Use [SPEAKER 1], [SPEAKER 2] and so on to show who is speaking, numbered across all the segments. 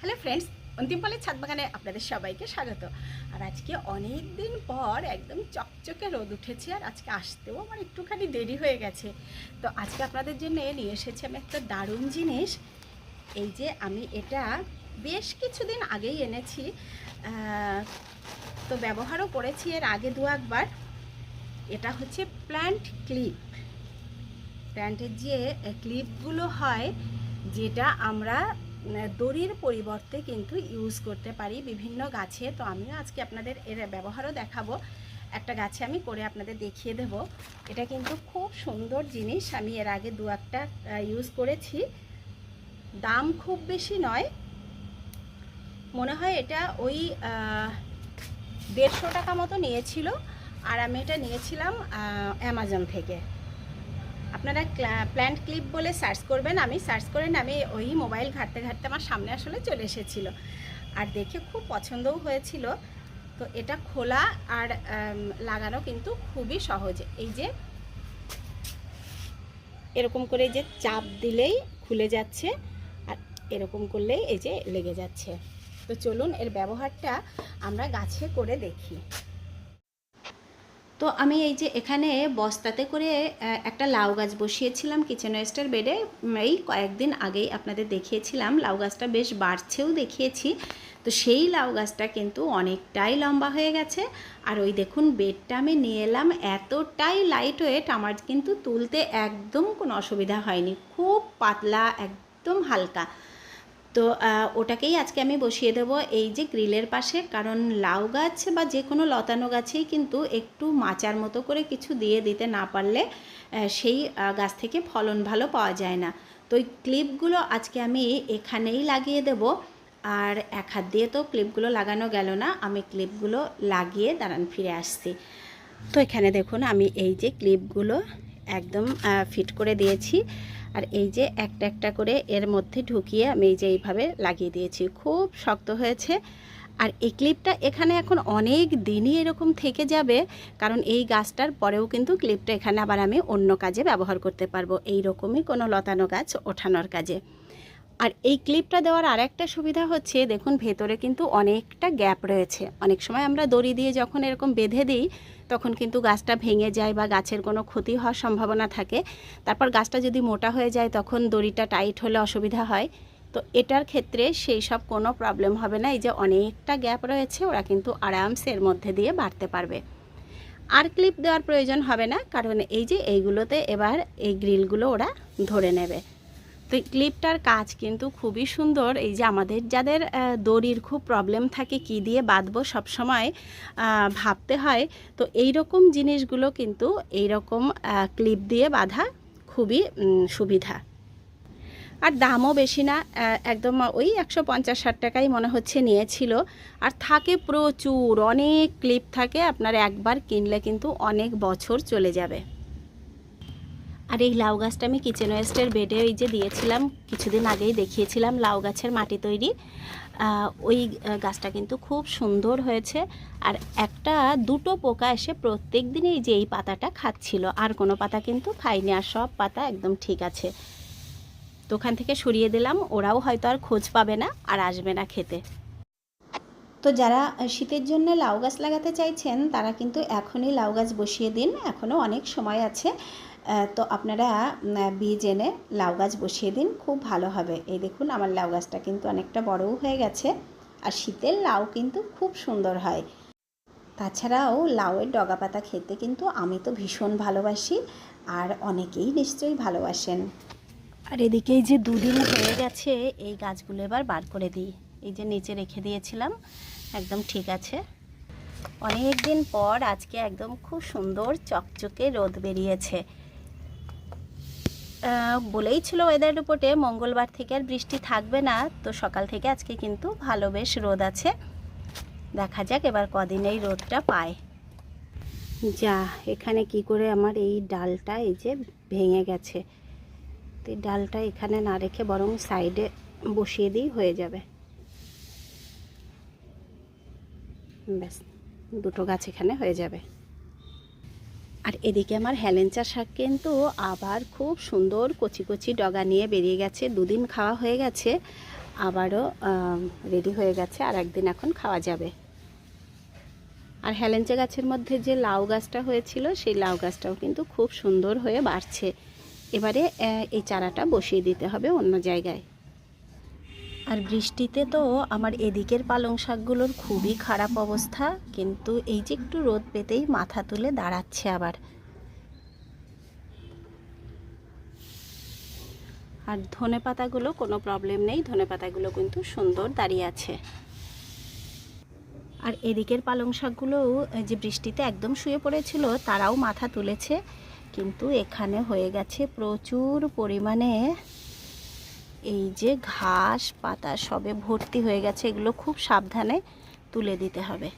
[SPEAKER 1] Hello friends অন্তিমপালের ছাদ বাগানে আপনাদের সবাইকে স্বাগত। আর আজকে অনেক দিন পর একদম চকচকে রোদ উঠেছে আর আজকে আসতেও আমার একটুখানি দেরি হয়ে গেছে। তো আজকে আপনাদের জন্য নিয়ে এসেছি আমি একটা দারুণ জিনিস। এই যে আমি এটা বেশ কিছুদিন আগেই এনেছি। তো ব্যবহারও করেছি এর আগে দু একবার। এটা হচ্ছে প্ল্যান্ট ক্লিপ। প্ল্যান্টের যে ক্লিপগুলো হয়, যেটা আমরা দড়ির পরিবর্তে কিন্তু ইউজ করতে পারি বিভিন্ন গাছে। তো আমিও আজকে আপনাদের এর ব্যবহারও দেখাবো। একটা গাছে আমি করে আপনাদের দেখিয়ে দেব। এটা কিন্তু খুব সুন্দর জিনিস। আমি এর আগে দু একটা ইউজ করেছি। দাম খুব বেশি নয়। মনে হয় এটা ওই দেড়শো টাকা মতো নিয়েছিল। আর আমি এটা নিয়েছিলাম অ্যামাজন থেকে। আপনারা প্ল্যান্ট ক্লিপ বলে সার্চ করবেন, আমি সার্চ করেন আমি ওই মোবাইল ঘাঁটতে ঘাঁটতে আমার সামনে আসলে চলে এসেছিল। আর দেখে খুব পছন্দও হয়েছিল। তো এটা খোলা আর লাগানো কিন্তু খুবই সহজ। এই যে এরকম করে যে চাপ দিলেই খুলে যাচ্ছে আর এরকম করলেই এই যে লেগে যাচ্ছে। তো চলুন এর ব্যবহারটা আমরা গাছে করে দেখি। তো আমি এই যে এখানে বস্তাতে করে একটা লাউ গাছ বসিয়েছিলাম কিচেন ওয়েস্টের বেডে। এই কয়েকদিন আগেই আপনাদের দেখিয়েছিলাম, লাউ গাছটা বেশ বাড়ছেও দেখিয়েছি। তো সেই লাউ গাছটা কিন্তু অনেকটাই লম্বা হয়ে গেছে। আর ওই দেখুন বেডটা আমি নিয়ে এলাম, এতটাই লাইট ওয়েট আমার কিন্তু তুলতে একদম কোনো অসুবিধা হয়নি। খুব পাতলা, একদম হালকা। তো ওটাকেই আজকে আমি বসিয়ে দেবো এই যে গ্রিলের পাশে। কারণ লাউ গাছ বা যে কোনো লতানো গাছেই কিন্তু একটু মাচার মতো করে কিছু দিয়ে দিতে না পারলে সেই গাছ থেকে ফলন ভালো পাওয়া যায় না। তো ওই ক্লিপগুলো আজকে আমি এখানেই লাগিয়ে দেব। আর এক হাত দিয়ে তো ক্লিপগুলো লাগানো গেল না, আমি ক্লিপগুলো লাগিয়ে দাঁড়ান ফিরে আসছি। তো এখানে দেখুন, আমি এই যে ক্লিপগুলো একদম ফিট করে দিয়েছি। আর এই যে একটা একটা করে এর মধ্যে ঢুকিয়ে আমি এই যে এইভাবে লাগিয়ে দিয়েছি। খুব শক্ত হয়েছে। আর এই ক্লিপটা এখানে এখন অনেক দিনই এরকম থেকে যাবে, কারণ এই গাছটার পরেও কিন্তু ক্লিপটা এখানে আবার আমি অন্য কাজে ব্যবহার করতে পারব। এই রকমই কোনো লতানো গাছ ওঠানোর কাজে। আর এই ক্লিপটা দেওয়ার আরেকটা সুবিধা হচ্ছে, দেখুন ভেতরে কিন্তু অনেকটা গ্যাপ রয়েছে। অনেক সময় আমরা দড়ি দিয়ে যখন এরকম বেঁধে দিই, তখন কিন্তু গাছটা ভেঙে যায় বা গাছের কোনো ক্ষতি হওয়ার সম্ভাবনা থাকে। তারপর গাছটা যদি মোটা হয়ে যায়, তখন দড়িটা টাইট হলে অসুবিধা হয়। তো এটার ক্ষেত্রে সেই সব কোনো প্রবলেম হবে না। এই যে অনেকটা গ্যাপ রয়েছে, ওরা কিন্তু আরামসে এর মধ্যে দিয়ে বাড়তে পারবে। আর ক্লিপ দেওয়ার প্রয়োজন হবে না, কারণ এই যে এইগুলোতে এবার এই গ্রিলগুলো ওরা ধরে নেবে। তো ক্লিপটার কাজ কিন্তু খুবই সুন্দর। এই যে আমাদের যাদের দড়ির খুব প্রবলেম থাকে কি দিয়ে বাঁধবো সবসময় ভাবতে হয়। তো এই রকম জিনিসগুলো কিন্তু এই রকম ক্লিপ দিয়ে বাঁধা খুবই সুবিধা। আর দামও বেশি না একদম ওই একশো পঞ্চাশ ষাট টাকাই মনে হচ্ছে নিয়েছিল। আর থাকে প্রচুর, অনেক ক্লিপ থাকে, আপনার একবার কিনলে কিন্তু অনেক বছর চলে যাবে। আর এই লাউ গাছটা আমি কিচেন ওয়েস্টের বেডে ওই যে দিয়েছিলাম, কিছুদিন আগেই দেখিয়েছিলাম লাউ গাছের মাটি তৈরি। ওই গাছটা কিন্তু খুব সুন্দর হয়েছে। আর একটা, দুটো পোকা এসে প্রত্যেক দিনই যে এই পাতাটা খাচ্ছিল। আর কোনো পাতা কিন্তু খায়নি, আর সব পাতা একদম ঠিক আছে। তো ওখান থেকে সরিয়ে দিলাম, ওরাও হয়তো আর খোঁজ পাবে না, আর আসবে না খেতে। তো যারা শীতের জন্য লাউ গাছ লাগাতে চাইছেন, তারা কিন্তু এখনই লাউ গাছ বসিয়ে দিন। এখনও অনেক সময় আছে। তো আপনারা বীজ এনে লাউ গাছ বসিয়ে দিন, খুব ভালো হবে। এই দেখুন, আমার লাউ গাছটা কিন্তু অনেকটা বড়ও হয়ে গেছে আর শীতের লাউ কিন্তু খুব সুন্দর হয়। তাছাড়াও লাউয়ের ডগা পাতা খেতে কিন্তু আমি তো ভীষণ ভালোবাসি আর অনেকেই নিশ্চয়ই ভালোবাসেন। আর এদিকে এই যে দুদিন হয়ে গেছে, এই গাছগুলো এবার বার করে দিই। এই যে নিচে রেখে দিয়েছিলাম, একদম ঠিক আছে। অনেক দিন পর আজকে একদম খুব সুন্দর চকচকে রোদ বেরিয়েছে। বলেই ছিল ওয়েদার রিপোর্টে মঙ্গলবার থেকে আর বৃষ্টি থাকবে না। তো সকাল থেকে আজকে কিন্তু ভালো বেশ রোদ আছে। দেখা যাক এবার কদিন এই রোদটা পায়। যা, এখানে কি করে আমার এই ডালটা, এই যে ভেঙে গেছে। তো এই ডালটা এখানে না রেখে বরং সাইডে বসিয়ে দিই, হয়ে যাবে। ব্যাস, দুটো গাছ এখানে হয়ে যাবে। এদিকে আমার হেলেঞ্চা শাক কিন্তু আবার খুব সুন্দর কচি কচি ডগা নিয়ে বেরিয়ে গেছে, দুদিন খাওয়া হয়ে গেছে, আবারও রেডি হয়ে গেছে, আর একদিন এখন খাওয়া যাবে। আর হেলেঞ্চা গাছের মধ্যে যে লাউ গাছটা হয়েছিল, সেই লাউ গাছটাও কিন্তু খুব সুন্দর হয়ে বাড়ছে। এবারে এই চারাটা বসিয়ে দিতে হবে অন্য জায়গায়। আর বৃষ্টিতে তো আমার এদিকের পালং শাকগুলোর খুবই খারাপ অবস্থা, কিন্তু এই যে একটু রোদ পেতেই মাথা তুলে দাঁড়াচ্ছে আবার। আর ধনে পাতাগুলো কোনো প্রবলেম নেই, ধনে পাতাগুলো কিন্তু সুন্দর দাঁড়িয়ে আছে। আর এদিকের পালং শাকগুলোও যে বৃষ্টিতে একদম শুয়ে পড়েছিল, তারাও মাথা তুলেছে, কিন্তু এখানে হয়ে গেছে প্রচুর পরিমাণে এই যে ঘাস, পাতা সবে ভর্তি হয়ে গেছে, এগুলো খুব সাবধানে তুলে দিতে হবে।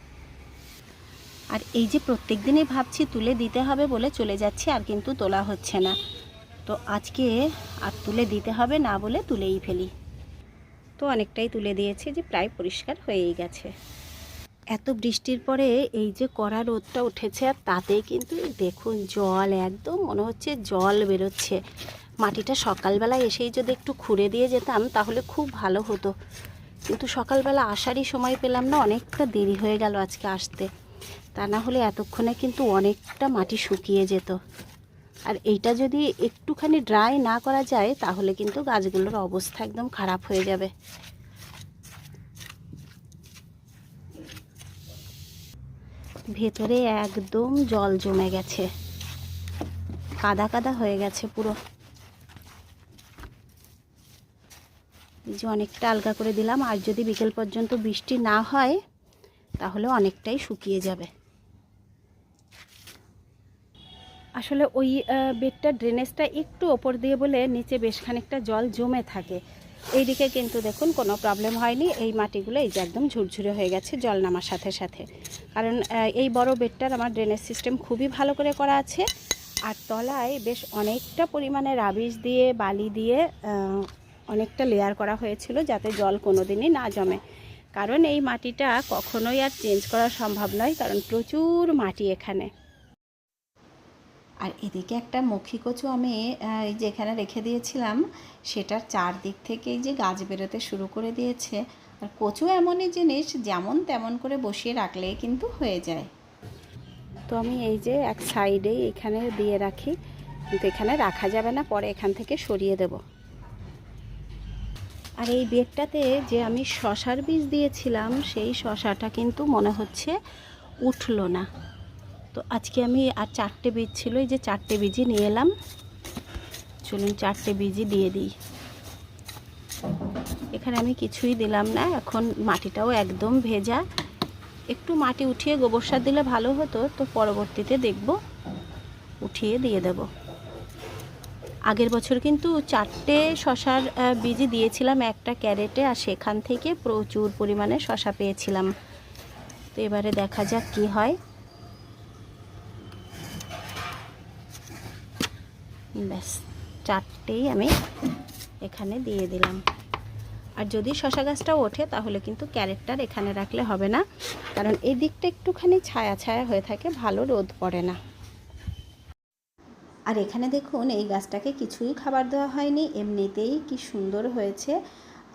[SPEAKER 1] আর এই যে প্রত্যেক দিনই ভাবছি তুলে দিতে হবে বলে চলে যাচ্ছি, আর কিন্তু তোলা হচ্ছে না। তো আজকে আর তুলে দিতে হবে না বলে তুলেই ফেলি। তো অনেকটাই তুলে দিয়েছি যে প্রায় পরিষ্কার হয়েই গেছে। এত বৃষ্টির পরে এই যে কড়া রোদটা উঠেছে আর তাতেই কিন্তু দেখুন জল, একদম মনে হচ্ছে জল বেরোচ্ছে। মাটিটা সকালবেলা এসেই যদি একটু খুঁড়ে দিয়ে যেতাম তাহলে খুব ভালো হতো। কিন্তু সকালবেলা আসারই সময় পেলাম না, অনেকটা দেরি হয়ে গেল আজকে আসতে। তা না হলে এতক্ষণে কিন্তু অনেকটা মাটি শুকিয়ে যেত। আর এইটা যদি একটুখানি ড্রাই না করা যায় তাহলে কিন্তু গাছগুলোর অবস্থা একদম খারাপ হয়ে যাবে। ভেতরে একদম জল জমে গেছে। কাদা কাদা হয়ে গেছে পুরো। এই যে অনেকটা আলগা করে দিলাম, আর যদি বিকেল পর্যন্ত বৃষ্টি না হয়, তাহলে অনেকটাই শুকিয়ে যাবে। আসলে ওই বেডটা ড্রেনেজটা একটু ওপর দিয়ে বলে নিচে বেশ খানিকটা জল জমে থাকে। এইদিকে কিন্তু দেখুন, কোনো প্রবলেম হয়নি। এই মাটিগুলো এই যে একদম ঝুরঝুরে হয়ে গেছে জল নামার সাথে সাথে। কারণ এই বড় বেডটার আমার ড্রেনেজ সিস্টেম খুবই ভালো করে করা আছে। আর তলায় বেশ অনেকটা পরিমাণে রাবিশ দিয়ে, বালি দিয়ে অনেকটা লেয়ার করা হয়েছিল যাতে জল কোনো দিনই না জমে। কারণ এই মাটিটা কখনোই আর চেঞ্জ করা সম্ভব নয়, কারণ প্রচুর মাটি এখানে। আর এদিকে একটা মক্ষী কচু আমি আহ, এই যে এখানে রেখে দিয়েছিলাম সেটার চারদিক থেকে এই যে গাছ বেরোতে শুরু করে দিয়েছে। আর কচু এমনই জিনিস যেমন তেমন করে বসিয়ে রাখলেই কিন্তু হয়ে যায়। তো আমি এই যে এক সাইডেই এখানে দিয়ে রাখি কিন্তু এখানে রাখা যাবে না পরে এখান থেকে সরিয়ে দেব। আর এই বেডটাতে যে আমি শশার বীজ দিয়েছিলাম সেই শশাটা কিন্তু মনে হচ্ছে উঠল না। তো আজকে আমি আর চারটে বীজ ছিল, এই যে চারটে বীজই নিয়ে এলাম। চলুন চারটে বীজই দিয়ে দিই। এখানে আমি কিছুই দিলাম না, এখন মাটিটাও একদম ভেজা। একটু মাটি উঠিয়ে গোবর সার দিলে ভালো হতো, তো পরবর্তীতে দেখব, উঠিয়ে দিয়ে দেব। আগের বছর কিন্তু চারটে শশার বীজই দিয়েছিলাম একটা ক্যারেটে, আর সেখান থেকে প্রচুর পরিমাণে শশা পেয়েছিলাম। তো এবারে দেখা যাক কি হয়। ব্যাস, চারটেই আমি এখানে দিয়ে দিলাম। আর যদি শশা গাছটা ওঠে, তাহলে কিন্তু ক্যারেটটার এখানে রাখলে হবে না। কারণ এই দিকটা একটুখানি ছায়া ছায়া হয়ে থাকে, ভালো রোদ পড়ে না। আর এখানে দেখুন, এই গাছটাকে কিছুই খাবার দেওয়া হয়নি। এমনিতেই কি সুন্দর হয়েছে।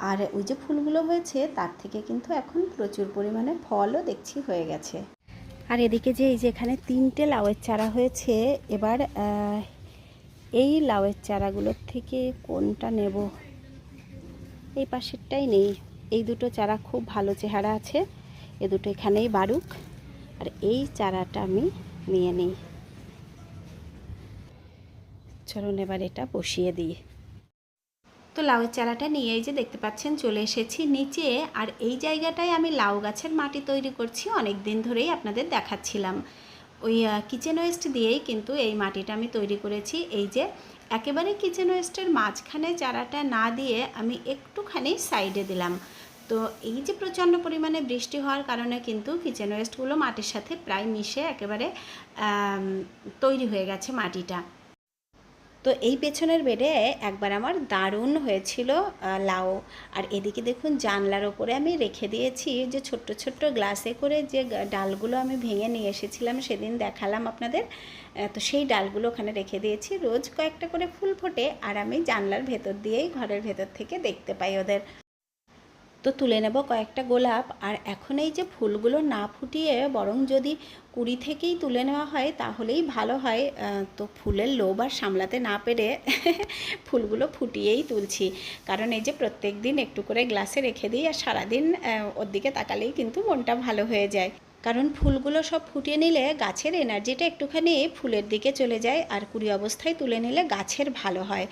[SPEAKER 1] আর ওই যে ফুলগুলো হয়েছে, তার থেকে কিন্তু এখন প্রচুর পরিমাণে ফলও দেখছি হয়ে গেছে। আর এদিকে যে, এই যে এখানে তিনটে লাউয়ের চারা হয়েছে, এবার এই লাউয়ের চারাগুলোর থেকে কোনটা নেব? এই পাশেরটাই নেই। এই দুটো চারা খুব ভালো চেহারা আছে। এ দুটো এখানেই বাড়ুক। আর এই চারাটা আমি নিয়ে নিই। চলুন এবার এটা বসিয়ে দিই। তো লাউয়ের চারাটা নিয়ে এই যে দেখতে পাচ্ছেন, চলে এসেছি নিচে। আর এই জায়গাটায় আমি লাউ গাছের মাটি তৈরি করছি। অনেক দিন ধরেই আপনাদের দেখাচ্ছিলাম। ওই কিচেন ওয়েস্ট দিয়েই কিন্তু এই মাটিটা আমি তৈরি করেছি। এই যে, একেবারে কিচেন ওয়েস্টের মাঝখানে চারাটা না দিয়ে আমি একটুখানি সাইডে দিলাম। তো এই যে প্রচণ্ড পরিমাণে বৃষ্টি হওয়ার কারণে কিন্তু কিচেন ওয়েস্টগুলো মাটির সাথে প্রায় মিশে একেবারে তৈরি হয়ে গেছে মাটিটা। তো এই পেছনের বেডে একবার আমার দারুণ হয়েছিল লাউ। আর এদিকে দেখুন জানলার ওপরে আমি রেখে দিয়েছি যে ছোট্ট ছোট্ট গ্লাসে করে যে ডালগুলো আমি ভেঙে নিয়ে এসেছিলাম সেদিন দেখালাম আপনাদের। তো সেই ডালগুলো ওখানে রেখে দিয়েছি। রোজ কয়েকটা করে ফুল ফোটে আর আমি জানলার ভেতর দিয়েই ঘরের ভেতর থেকে দেখতে পাই ওদের। তো তুলে নেব কয়েকটা গোলাপ। আর এখন এই যে ফুলগুলো না ফুটিয়ে বরং যদি কুড়ি থেকেই তুলে নেওয়া হয় তাহলেই ভালো হয়। তো ফুলের লোভ আর সামলাতে না পেরে ফুলগুলো ফুটিয়েই তুলছি। কারণ এই যে প্রত্যেক দিন একটু করে গ্লাসে রেখে দিই আর সারাদিন ওর দিকে তাকালেই কিন্তু মনটা ভালো হয়ে যায়। কারণ ফুলগুলো সব ফুটিয়ে নিলে গাছের এনার্জিটা একটুখানি ফুলের দিকে চলে যায় আর কুড়ি অবস্থায় তুলে নিলে গাছের ভালো হয়।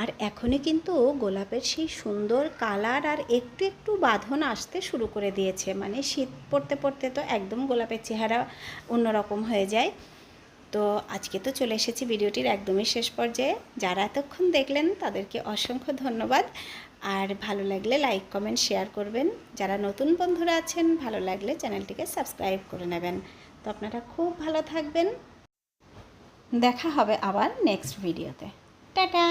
[SPEAKER 1] আর এখনই কিন্তু গোলাপের সেই সুন্দর কালার আর একটু একটু বাঁধন আসতে শুরু করে দিয়েছে। মানে শীত পড়তে পড়তে তো একদম গোলাপের চেহারা অন্যরকম হয়ে যায়। তো আজকে তো চলে এসেছি ভিডিওটির একদমই শেষ পর্যায়ে। যারা এতক্ষণ দেখলেন তাদেরকে অসংখ্য ধন্যবাদ। আর ভালো লাগলে লাইক, কমেন্ট, শেয়ার করবেন। যারা নতুন বন্ধুরা আছেন, ভালো লাগলে চ্যানেলটিকে সাবস্ক্রাইব করে নেবেন। তো আপনারা খুব ভালো থাকবেন। দেখা হবে আবার নেক্সট ভিডিওতে। টাটা!